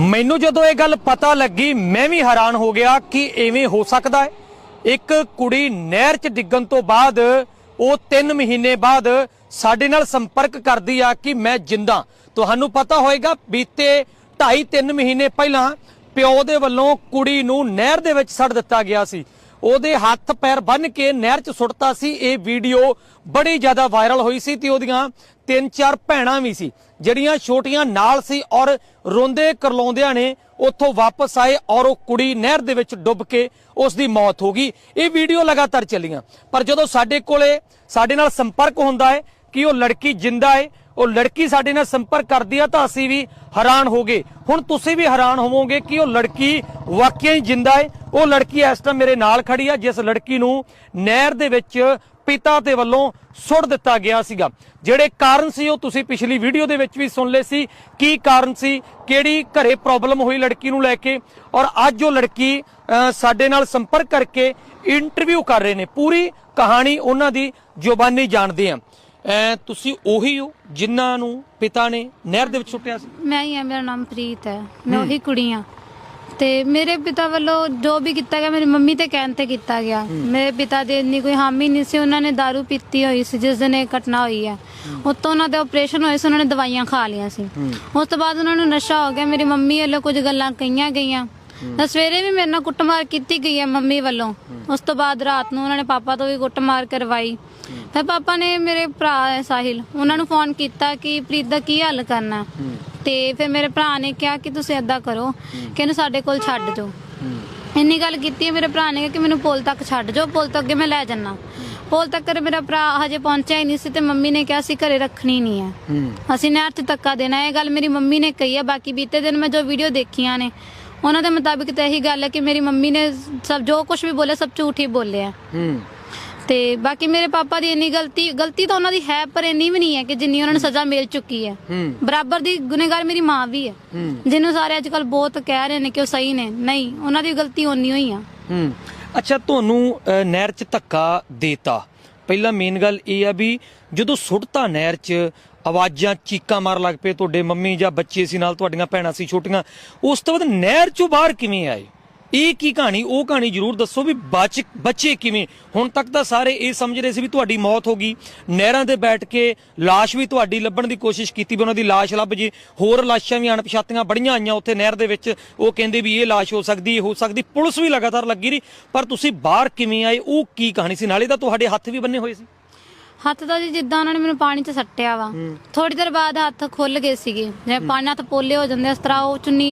ਮੈਨੂੰ ਜਦੋਂ ਇਹ ਗੱਲ ਪਤਾ ਲੱਗੀ, ਮੈਂ ਵੀ ਹੈਰਾਨ ਹੋ ਗਿਆ ਕਿ ਐਵੇਂ ਹੋ ਸਕਦਾ ਹੈ। ਇੱਕ ਕੁੜੀ ਨਹਿਰ 'ਚ ਡਿੱਗਣ ਤੋਂ ਬਾਅਦ, ਉਹ 3 ਮਹੀਨੇ ਬਾਅਦ ਸਾਡੇ ਨਾਲ ਸੰਪਰਕ ਕਰਦੀ ਆ ਕਿ ਮੈਂ ਜਿੰਦਾ। ਤੁਹਾਨੂੰ ਪਤਾ ਹੋਏਗਾ, ਬੀਤੇ 2.5 3 ਮਹੀਨੇ ਪਹਿਲਾਂ ਪਿਓ ਦੇ ਵੱਲੋਂ ਕੁੜੀ ਨੂੰ ਨਹਿਰ ਦੇ ਵਿੱਚ ਸੜ ਦਿੱਤਾ ਗਿਆ ਸੀ। ਉਹਦੇ ਹੱਥ ਪੈਰ ਬੰਨ ਕੇ ਨਹਿਰ 'ਚ ਸੁੱਟਤਾ ਸੀ। ਇਹ ਵੀਡੀਓ ਬੜੀ ਜ਼ਿਆਦਾ ਵਾਇਰਲ ਹੋਈ ਸੀ ਤੇ ਉਹਦੀਆਂ ਤਿੰਨ ਚਾਰ ਭੈਣਾਂ ਵੀ ਸੀ, ਜਿਹੜੀਆਂ ਛੋਟੀਆਂ ਨਾਲ ਸੀ ਔਰ ਰੋਂਦੇ ਕਰਲਾਉਂਦਿਆਂ ਨੇ ਉੱਥੋਂ ਵਾਪਸ ਆਏ ਔਰ ਉਹ ਕੁੜੀ ਨਹਿਰ ਦੇ ਵਿੱਚ ਡੁੱਬ ਕੇ ਉਸ ਦੀ ਮੌਤ ਹੋ ਗਈ। ਇਹ ਵੀਡੀਓ ਲਗਾਤਾਰ ਚੱਲੀਆਂ। ਪਰ ਜਦੋਂ ਸਾਡੇ ਕੋਲੇ ਸਾਡੇ ਨਾਲ ਸੰਪਰਕ ਹੁੰਦਾ ਹੈ ਕਿ ਉਹ ਲੜਕੀ ਜਿੰਦਾ ਹੈ, ਉਹ ਲੜਕੀ ਸਾਡੇ ਨਾਲ ਸੰਪਰਕ ਕਰਦੀ ਆ ਤਾਂ ਅਸੀਂ ਵੀ ਹੈਰਾਨ ਹੋ ਗਏ। ਹੁਣ ਤੁਸੀਂ ਵੀ ਹੈਰਾਨ ਹੋਵੋਗੇ ਕਿ ਉਹ ਲੜਕੀ ਵਾਕਿਆ ਹੀ ਜਿੰਦਾ ਹੈ ਉਹ ਲੜਕੀ ਇਸ ਟਾਈਮ ਮੇਰੇ ਨਾਲ ਖੜੀ ਆ ਜਿਸ ਲੜਕੀ ਨੂੰ ਨਹਿਰ ਦੇ ਵਿੱਚ ਪਿਤਾ ਦੇ ਵੱਲੋਂ ਸੁੱਟ ਦਿੱਤਾ ਗਿਆ ਸੀਗਾ। ਜਿਹੜੇ ਕਾਰਨ ਸੀ ਉਹ ਤੁਸੀਂ ਪਿਛਲੀ ਵੀਡੀਓ ਦੇ ਵਿੱਚ ਵੀ ਸੁਣ ਲਏ ਸੀ। ਕੀ ਕਾਰਨ ਸੀ? ਕਿਹੜੀ ਘਰੇ ਪ੍ਰੋਬਲਮ ਹੋਈ ਲੜਕੀ ਨੂੰ ਲੈ ਕੇ? ਔਰ ਅੱਜ ਉਹ ਲੜਕੀ ਸਾਡੇ ਨਾਲ ਸੰਪਰਕ ਕਰਕੇ ਇੰਟਰਵਿਊ ਕਰ ਰਹੇ ਨੇ। ਪੂਰੀ ਕਹਾਣੀ ਉਹਨਾਂ ਦੀ ਜ਼ੁਬਾਨੀ ਜਾਣਦੇ ਆ। ਤੁਸੀਂ ਉਹੀ ਹੋ ਜਿਨ੍ਹਾਂ ਨੂੰ ਪਿਤਾ ਨੇ ਨਹਿਰ ਦੇ ਵਿੱਚ ਸੁੱਟਿਆ ਸੀ? ਮੈਂ ਹੀ ਆ ਮੇਰਾ ਨਾਮ ਪ੍ਰੀਤ ਹੈ। ਮੈਂ ਉਹੀ ਕੁੜੀ ਆ। ਤੇ ਮੇਰੇ ਪਿਤਾ ਵੱਲੋਂ ਜੋ ਵੀ ਕੀਤਾ ਗਿਆ ਮੇਰੀ ਮੰਮੀ ਤੇ ਕਹਿਣ ਤੇ ਕੀਤਾ ਗਿਆ। ਮੇਰੇ ਪਿਤਾ ਦੇ ਇੰਨੀ ਕੋਈ ਹਾਮੀ ਨਹੀਂ ਸੀ ਉਹਨਾਂ ਨੇ दारू ਪੀਤੀ ਹੋਈ ਸੀ ਜਿਸ ਦਿਨ ਇਹ ਘਟਨਾ ਹੋਈ ਹੈ। ਉਤੋਂ ਉਹਨਾਂ ਦੇ ਆਪਰੇਸ਼ਨ ਹੋਏ ਸੀ ਉਹਨਾਂ ਨੇ ਦਵਾਈਆਂ ਖਾ ਲਈਆਂ ਸੀ। ਉਸ ਤੋਂ ਬਾਅਦ ਉਹਨਾਂ ਨੂੰ ਨਸ਼ਾ ਹੋ ਗਿਆ ਮੇਰੀ ਮੰਮੀ ਵੱਲੋਂ ਕੁਝ ਗੱਲਾਂ ਕਹੀਆਂ ਗਈਆਂ। ਤਾਂ ਸਵੇਰੇ ਵੀ ਮੇਰੇ ਨਾਲ ਕੁੱਟਮਾਰ ਕੀਤੀ ਗਈ ਹੈ ਮੰਮੀ ਵੱਲੋਂ। ਉਸ ਤੋਂ ਬਾਅਦ ਰਾਤ ਨੂੰ ਉਹਨਾਂ ਨੇ ਪਾਪਾ ਤੋਂ ਵੀ ਕੁੱਟਮਾਰ ਕਰਵਾਈ। ਫਿਰ ਪਾਪਾ ਨੇ ਮੇਰੇ ਭਰਾ ਸਾਹਿਲ ਉਹਨਾਂ ਨੂੰ ਫੋਨ ਕੀਤਾ ਕਿ ਪ੍ਰੀਤ ਦਾ ਕੀ ਹੱਲ ਕਰਨਾ। ਤੇ ਫਿਰ ਮੇਰੇ ਭਰਾ ਨੇ ਕਿਹਾ ਕਿ ਤੁਸੀਂ ਏਦਾਂ ਕਰੋ ਕਿ ਇਹਨੂੰ ਸਾਡੇ ਕੋਲ ਛੱਡ ਜਾਓ ਇੰਨੀ ਗੱਲ ਕੀਤੀ ਹੈ ਮੇਰੇ ਭਰਾ ਨੇ ਕਿ ਮੈਨੂੰ ਪੁਲ ਤੱਕ ਛੱਡ ਜਾਓ ਪੁਲ ਤੋਂ ਅੱਗੇ ਮੈਂ ਲੈ ਜਾਣਾ ਪੁਲ ਤੱਕ ਮੇਰਾ ਭਰਾ ਹਜੇ ਪਹੁੰਚਿਆ ਹੀ ਨਹੀਂ ਸੀ ਤੇ ਮੰਮੀ ਨੇ ਕਿਹਾ ਸੀ ਘਰੇ ਰੱਖਣੀ ਨਹੀਂ ਹੈ। ਅਸੀਂ ਨਹਿਰ 'ਚ ਧੱਕਾ ਦੇਣਾ ਇਹ ਗੱਲ ਮੇਰੀ ਮੰਮੀ ਨੇ ਕਹੀ ਹੈ ਬਾਕੀ ਬੀਤੇ ਦਿਨ ਮੈਂ ਜੋ ਵੀਡੀਓ ਦੇਖੀਆਂ ਨੇ ਉਹਨਾਂ ਦੇ ਮੁਤਾਬਿਕ ਤਾਂ ਇਹੀ ਗੱਲ ਹੈ ਕਿ ਮੇਰੀ ਮੰਮੀ ਨੇ ਸਭ ਜੋ ਕੁਝ ਵੀ ਬੋਲਿਆ ਸਭ ਝੂਠ ਹੀ ਬੋਲਿਆ। ਹੂੰ। ਤੇ ਬਾਕੀ ਮੇਰੇ ਪਾਪਾ ਦੀ ਇੰਨੀ ਗਲਤੀ ਗਲਤੀ ਤਾਂ ਉਹਨਾਂ ਦੀ ਹੈ ਪਰ ਇੰਨੀ ਵੀ ਨਹੀਂ ਹੈ ਕਿ ਜਿੰਨੀ ਉਹਨਾਂ ਨੂੰ ਸਜ਼ਾ ਮਿਲ ਚੁੱਕੀ ਹੈ। ਹੂੰ। ਬਰਾਬਰ ਦੀ ਗੁਨੇਗਾਰ ਮੇਰੀ ਮਾਂ ਵੀ ਹੈ। ਹੂੰ। ਜਿਹਨੂੰ ਸਾਰੇ ਅੱਜ ਕੱਲ ਬਹੁਤ ਕਹਿ ਰਹੇ ਨੇ ਕਿ ਉਹ ਸਹੀ ਨੇ। ਨਹੀਂ ਉਹਨਾਂ ਦੀ ਗਲਤੀ ਓਨੀ ਹੋਈ ਆ। ਹੂੰ। ਅੱਛਾ ਤੁਹਾਨੂੰ ਨਹਿਰ 'ਚ ਧੱਕਾ ਦੇਤਾ। ਪਹਿਲਾਂ ਮੇਨ ਗੱਲ ਇਹ ਆ ਵੀ ਜਦੋਂ ਸੁੱਟਤਾ ਨਹਿਰ 'ਚ ਆਵਾਜ਼ਾਂ ਚੀਕਾਂ ਮਾਰ ਲੱਗ ਪਏ ਤੁਹਾਡੇ ਮੰਮੀ ਜਾਂ ਬੱਚੇ ਸੀ ਨਾਲ ਤੁਹਾਡੀਆਂ ਭੈਣਾਂ ਸੀ ਛੋਟੀਆਂ ਉਸ ਤੋਂ ਬਾਅਦ ਨਹਿਰ 'ਚੋਂ ਬਾਹਰ ਕਿਵੇਂ ਆਏ? ਇਹ ਕੀ ਕਹਾਣੀ ਉਹ ਕਹਾਣੀ ਜ਼ਰੂਰ ਦੱਸੋ ਵੀ ਬਚ ਬੱਚੇ ਕਿਵੇਂ? ਹੁਣ ਤੱਕ ਤਾਂ ਸਾਰੇ ਇਹ ਸਮਝ ਰਹੇ ਸੀ ਵੀ ਤੁਹਾਡੀ ਮੌਤ ਹੋ ਗਈ। ਨਹਿਰਾਂ ਤੇ ਬੈਠ ਕੇ ਲਾਸ਼ ਵੀ ਤੁਹਾਡੀ ਲੱਭਣ ਦੀ ਕੋਸ਼ਿਸ਼ ਕੀਤੀ ਵੀ ਉਹਨਾਂ ਦੀ ਲਾਸ਼ ਲੱਭ ਜੇ। ਹੋਰ ਲਾਸ਼ਾਂ ਵੀ ਅਣਪਛਾਤੀਆਂ ਬੜੀਆਂ ਆਈਆਂ ਉੱਥੇ ਨਹਿਰ ਦੇ ਵਿੱਚ। ਉਹ ਕਹਿੰਦੇ ਵੀ ਇਹ ਲਾਸ਼ ਹੋ ਸਕਦੀ ਇਹ ਹੋ ਸਕਦੀ। ਪੁਲਿਸ ਵੀ ਲਗਾਤਾਰ ਲੱਗੀ ਰਹੀ। ਪਰ ਤੁਸੀਂ ਬਾਹਰ ਕਿਵੇਂ ਆਏ? ਉਹ ਕੀ ਕਹਾਣੀ ਸੀ? ਨਾਲੇ ਤਾਂ ਤੁਹਾਡੇ ਹੱਥ ਵੀ ਬੰਨੇ ਹੋਏ ਸੀ। ਹੱਥ ਦਾ ਜੀ ਜਿੱਦਾਂ ਉਹਨਾਂ ਨੇ ਮੈਨੂੰ ਪਾਣੀ 'ਚ ਸੱਟਿਆ ਵਾ। ਥੋੜੀ ਦੇਰ ਬਾਅਦ ਹੱਥ ਖੁੱਲ ਗਏ ਸੀਗੇ। ਜਿਵੇਂ ਪਾਣੀ ਨਾਲ ਹੱਥ ਪੋਲੇ ਹੋ ਜਾਂਦੇ ਇਸ ਤਰ੍ਹਾਂ ਉਹ ਚੁੰਨੀ